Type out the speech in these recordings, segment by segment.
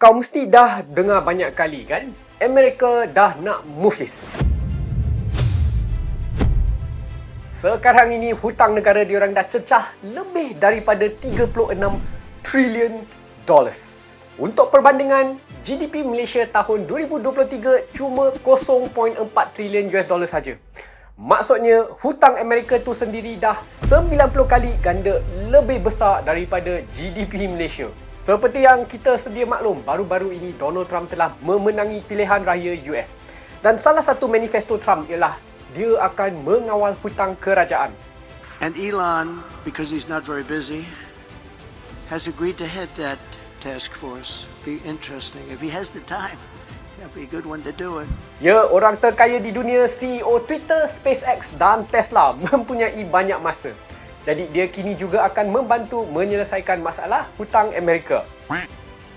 Kau mesti dah dengar banyak kali kan? Amerika dah nak muflis. Sekarang ini hutang negara diorang dah cecah lebih daripada 36 trilion dollars. Untuk perbandingan, GDP Malaysia tahun 2023 cuma 0.4 trilion US dollar saja. Maksudnya, hutang Amerika tu sendiri dah 90 kali ganda lebih besar daripada GDP Malaysia. Seperti yang kita sedia maklum, baru-baru ini Donald Trump telah memenangi pilihan raya US. Dan salah satu manifesto Trump ialah dia akan mengawal hutang kerajaan. And Elon, because he's not very busy, has agreed to head that task force. Be interesting. If he has the time, that'd be a good one to do it. Ya, orang terkaya di dunia, CEO Twitter, SpaceX dan Tesla mempunyai banyak masa. Jadi dia kini juga akan membantu menyelesaikan masalah hutang Amerika.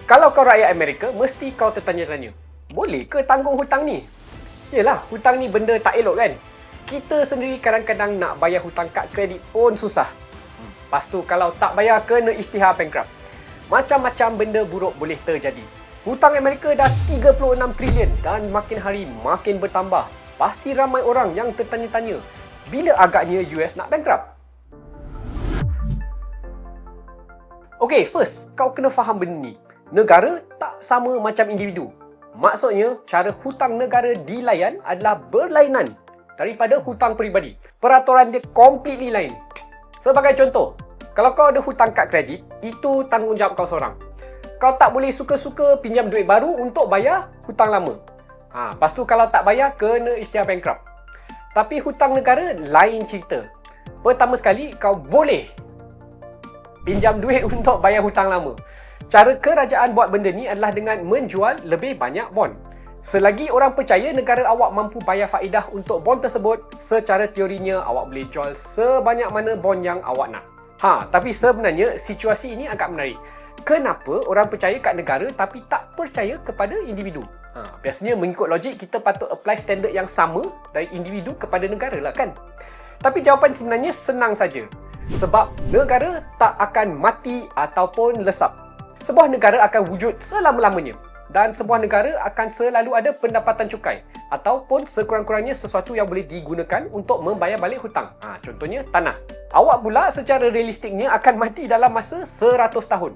Kalau kau rakyat Amerika, mesti kau tertanya-tanya, boleh ke tanggung hutang ni? Yelah, hutang ni benda tak elok kan? Kita sendiri kadang-kadang nak bayar hutang kad kredit pun susah. Lepas tu kalau tak bayar kena isytihar bankrupt. Macam-macam benda buruk boleh terjadi. Hutang Amerika dah 36 trilion dan makin hari makin bertambah. Pasti ramai orang yang tertanya-tanya, bila agaknya US nak bankrupt? Okay, first, kau kena faham benda ni. Negara tak sama macam individu. Maksudnya, cara hutang negara dilayan adalah berlainan daripada hutang peribadi. Peraturan dia completely lain. Sebagai contoh, kalau kau ada hutang kad kredit, itu tanggungjawab kau seorang. Kau tak boleh suka-suka pinjam duit baru untuk bayar hutang lama. Ha, lepas tu kalau tak bayar, kena isytihar bankrupt. Tapi hutang negara lain cerita. Pertama sekali, kau boleh pinjam duit untuk bayar hutang lama. Cara kerajaan buat benda ni adalah dengan menjual lebih banyak bond. Selagi orang percaya negara awak mampu bayar faedah untuk bond tersebut, secara teorinya awak boleh jual sebanyak mana bond yang awak nak. Ha, tapi sebenarnya situasi ini agak menarik. Kenapa orang percaya kat negara tapi tak percaya kepada individu? Ha, biasanya mengikut logik kita patut apply standard yang sama dari individu kepada negara lah kan? Tapi jawapan sebenarnya senang saja. Sebab negara tak akan mati ataupun lesap. Sebuah negara akan wujud selama-lamanya dan sebuah negara akan selalu ada pendapatan cukai ataupun sekurang-kurangnya sesuatu yang boleh digunakan untuk membayar balik hutang. Ha, contohnya tanah. Awak pula secara realistiknya akan mati dalam masa 100 tahun.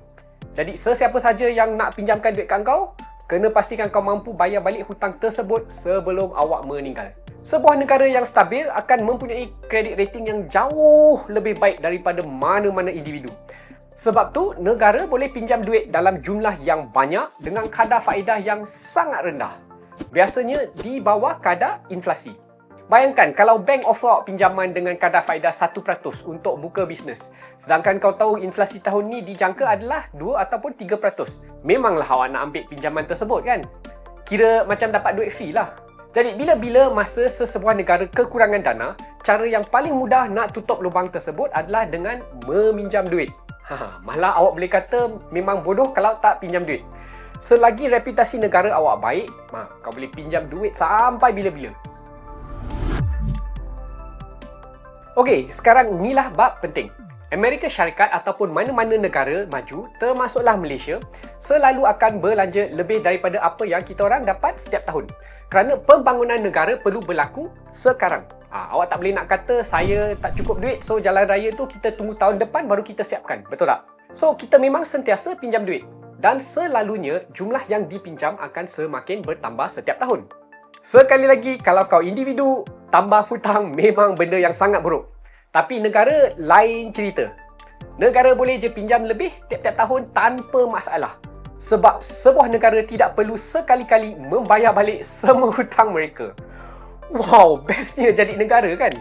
Jadi sesiapa saja yang nak pinjamkan duit kat kau, kena pastikan kau mampu bayar balik hutang tersebut sebelum awak meninggal. Sebuah negara yang stabil akan mempunyai kredit rating yang jauh lebih baik daripada mana-mana individu. Sebab tu, negara boleh pinjam duit dalam jumlah yang banyak dengan kadar faedah yang sangat rendah. Biasanya di bawah kadar inflasi. Bayangkan kalau bank offer awak pinjaman dengan kadar faedah 1% untuk buka bisnes. Sedangkan kau tahu inflasi tahun ni dijangka adalah 2 ataupun 3%. Memanglah awak nak ambil pinjaman tersebut kan? Kira macam dapat duit fee lah. Jadi bila-bila masa sesebuah negara kekurangan dana, cara yang paling mudah nak tutup lubang tersebut adalah dengan meminjam duit. Ha, malah awak boleh kata memang bodoh kalau tak pinjam duit. Selagi reputasi negara awak baik, ha, kau boleh pinjam duit sampai bila-bila. Okey, sekarang inilah bab penting. Amerika Syarikat ataupun mana-mana negara maju, termasuklah Malaysia, selalu akan belanja lebih daripada apa yang kita orang dapat setiap tahun. Kerana pembangunan negara perlu berlaku sekarang. Ha, awak tak boleh nak kata saya tak cukup duit, so jalan raya tu kita tunggu tahun depan baru kita siapkan. Betul tak? So, kita memang sentiasa pinjam duit. Dan selalunya, jumlah yang dipinjam akan semakin bertambah setiap tahun. Sekali lagi, kalau kau individu, tambah hutang memang benda yang sangat buruk. Tapi negara lain cerita. Negara boleh je pinjam lebih tiap-tiap tahun tanpa masalah. Sebab sebuah negara tidak perlu sekali-kali membayar balik semua hutang mereka. Wow, bestnya jadi negara kan?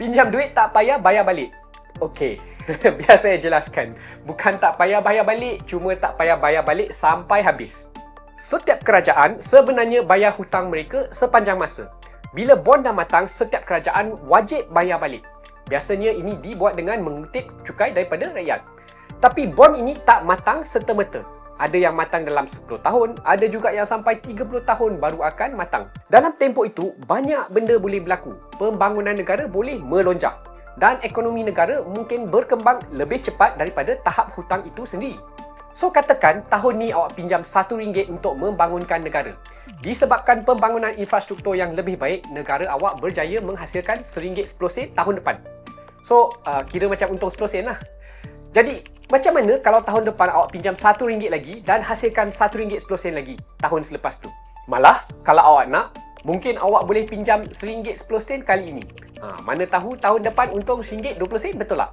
Pinjam duit tak payah bayar balik. Okey, biar saya jelaskan. Bukan tak payah bayar balik, cuma tak payah bayar balik sampai habis. Setiap kerajaan sebenarnya bayar hutang mereka sepanjang masa. Bila bond dah matang, setiap kerajaan wajib bayar balik. Biasanya ini dibuat dengan mengutip cukai daripada rakyat. Tapi bond ini tak matang serta-merta. Ada yang matang dalam 10 tahun, ada juga yang sampai 30 tahun baru akan matang. Dalam tempoh itu, banyak benda boleh berlaku. Pembangunan negara boleh melonjak. Dan ekonomi negara mungkin berkembang lebih cepat daripada tahap hutang itu sendiri. So katakan tahun ni awak pinjam RM1 untuk membangunkan negara. Disebabkan pembangunan infrastruktur yang lebih baik, negara awak berjaya menghasilkan RM1.10 tahun depan. So uh, kira macam untung 10 sen lah. Jadi macam mana kalau tahun depan awak pinjam RM1 lagi dan hasilkan RM1.10 lagi tahun selepas tu? Malah kalau awak nak, mungkin awak boleh pinjam RM1.10 kali ini. Ha, mana tahu tahun depan untung RM1.20 betul tak?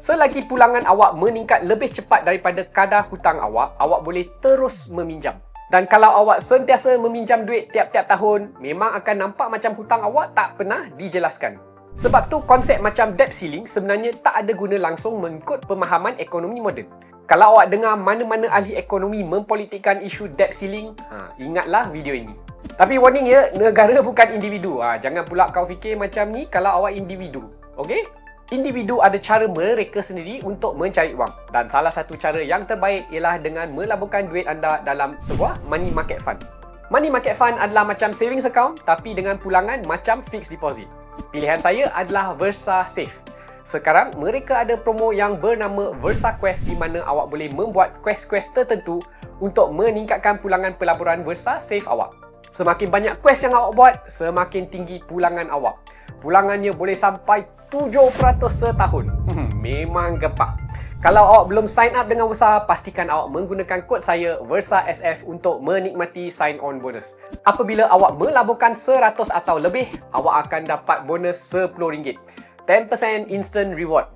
Selagi pulangan awak meningkat lebih cepat daripada kadar hutang awak, awak boleh terus meminjam. Dan kalau awak sentiasa meminjam duit tiap-tiap tahun, memang akan nampak macam hutang awak tak pernah dijelaskan. Sebab tu konsep macam debt ceiling sebenarnya tak ada guna langsung mengikut pemahaman ekonomi moden. Kalau awak dengar mana-mana ahli ekonomi mempolitikkan isu debt ceiling, ha, ingatlah video ini. Tapi warning ya, negara bukan individu. Ha, jangan pula kau fikir macam ni kalau awak individu. Okay? Individu ada cara mereka sendiri untuk mencari wang dan salah satu cara yang terbaik ialah dengan melaburkan duit anda dalam sebuah money market fund. Money market fund adalah macam savings account tapi dengan pulangan macam fixed deposit. Pilihan saya adalah Versa Safe. Sekarang mereka ada promo yang bernama Versa Quest di mana awak boleh membuat quest-quest tertentu untuk meningkatkan pulangan pelaburan Versa Safe awak. Semakin banyak quest yang awak buat, semakin tinggi pulangan awak. Pulangannya boleh sampai 7% setahun. Memang gepak. Kalau awak belum sign up dengan Versa, pastikan awak menggunakan kod saya Versa SF untuk menikmati sign on bonus. Apabila awak melaburkan 100 atau lebih, awak akan dapat bonus RM10. 10% instant reward.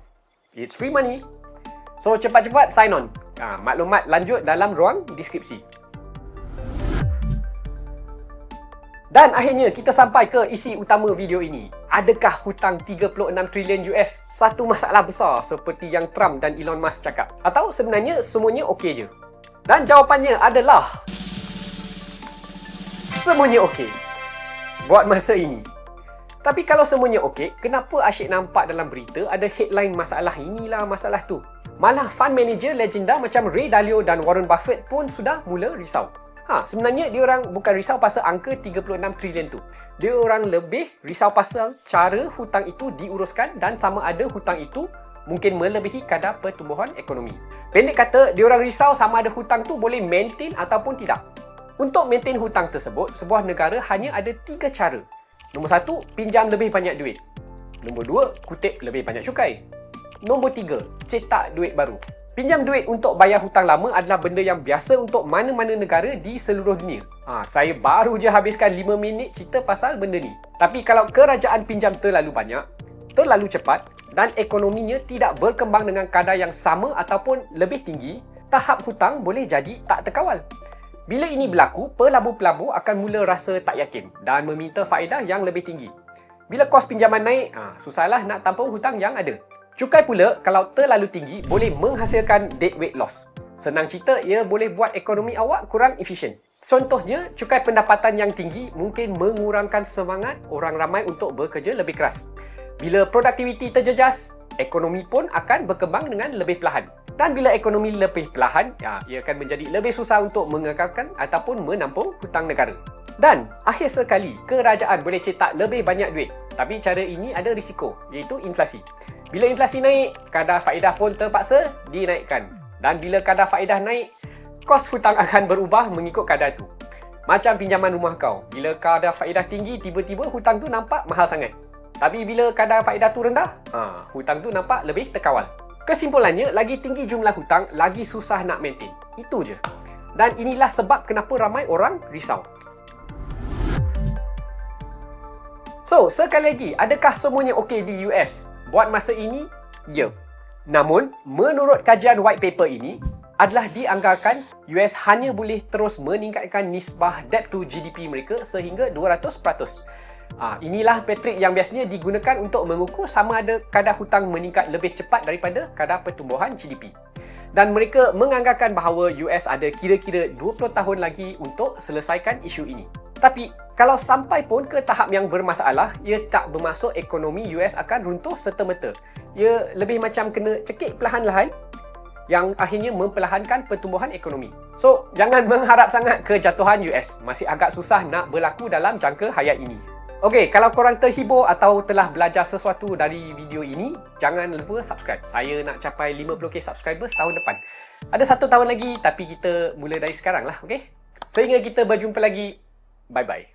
It's free money. So cepat-cepat sign on. Ha, maklumat lanjut dalam ruang deskripsi. Dan akhirnya kita sampai ke isi utama video ini. Adakah hutang 36 trilion US satu masalah besar seperti yang Trump dan Elon Musk cakap? Atau sebenarnya semuanya okey je? Dan jawapannya adalah semuanya okey. Buat masa ini. Tapi kalau semuanya okey, kenapa asyik nampak dalam berita ada headline masalah inilah masalah tu? Malah fund manager legenda macam Ray Dalio dan Warren Buffett pun sudah mula risau. Ha, sebenarnya dia orang bukan risau pasal angka 36 trilion tu. Dia orang lebih risau pasal cara hutang itu diuruskan dan sama ada hutang itu mungkin melebihi kadar pertumbuhan ekonomi. Pendek kata, dia orang risau sama ada hutang tu boleh maintain ataupun tidak. Untuk maintain hutang tersebut, sebuah negara hanya ada tiga cara. Nombor satu, pinjam lebih banyak duit. Nombor dua, kutip lebih banyak cukai. Nombor tiga, cetak duit baru. Pinjam duit untuk bayar hutang lama adalah benda yang biasa untuk mana-mana negara di seluruh dunia. Ha, saya baru je habiskan 5 minit cerita pasal benda ni. Tapi kalau kerajaan pinjam terlalu banyak, terlalu cepat dan ekonominya tidak berkembang dengan kadar yang sama ataupun lebih tinggi, tahap hutang boleh jadi tak terkawal. Bila ini berlaku, pelabur-pelabur akan mula rasa tak yakin dan meminta faedah yang lebih tinggi. Bila kos pinjaman naik, ha, susahlah nak tampung hutang yang ada. Cukai pula kalau terlalu tinggi boleh menghasilkan dead weight loss. Senang cerita, ia boleh buat ekonomi awak kurang efisien. Contohnya, cukai pendapatan yang tinggi mungkin mengurangkan semangat orang ramai untuk bekerja lebih keras. Bila produktiviti terjejas, ekonomi pun akan berkembang dengan lebih perlahan. Dan bila ekonomi lebih perlahan, ya, ia akan menjadi lebih susah untuk mengekalkan ataupun menampung hutang negara. Dan akhir sekali, kerajaan boleh cetak lebih banyak duit. Tapi cara ini ada risiko, iaitu inflasi. Bila inflasi naik, kadar faedah pun terpaksa dinaikkan. Dan bila kadar faedah naik, kos hutang akan berubah mengikut kadar tu. Macam pinjaman rumah kau. Bila kadar faedah tinggi, tiba-tiba hutang tu nampak mahal sangat. Tapi bila kadar faedah tu rendah, ha, hutang tu nampak lebih terkawal. Kesimpulannya, lagi tinggi jumlah hutang, lagi susah nak maintain. Itu je. Dan inilah sebab kenapa ramai orang risau. So, sekali lagi, adakah semuanya okey di US? Buat masa ini, ya. Namun, menurut kajian white paper ini, adalah dianggarkan US hanya boleh terus meningkatkan nisbah debt to GDP mereka sehingga 200%. Ha, inilah Patrick yang biasanya digunakan untuk mengukur sama ada kadar hutang meningkat lebih cepat daripada kadar pertumbuhan GDP. Dan mereka menganggarkan bahawa US ada kira-kira 20 tahun lagi untuk selesaikan isu ini. Tapi kalau sampai pun ke tahap yang bermasalah, ia tak bermaksud ekonomi US akan runtuh serta-merta. Ia lebih macam kena cekik perlahan-lahan yang akhirnya memperlahankan pertumbuhan ekonomi. So, jangan mengharap sangat kejatuhan US. Masih agak susah nak berlaku dalam jangka hayat ini. Okey, kalau korang terhibur atau telah belajar sesuatu dari video ini, jangan lupa subscribe. Saya nak capai 50k subscribers tahun depan. Ada satu tahun lagi tapi kita mula dari sekarang lah, okey? Sehingga kita berjumpa lagi. Bye bye.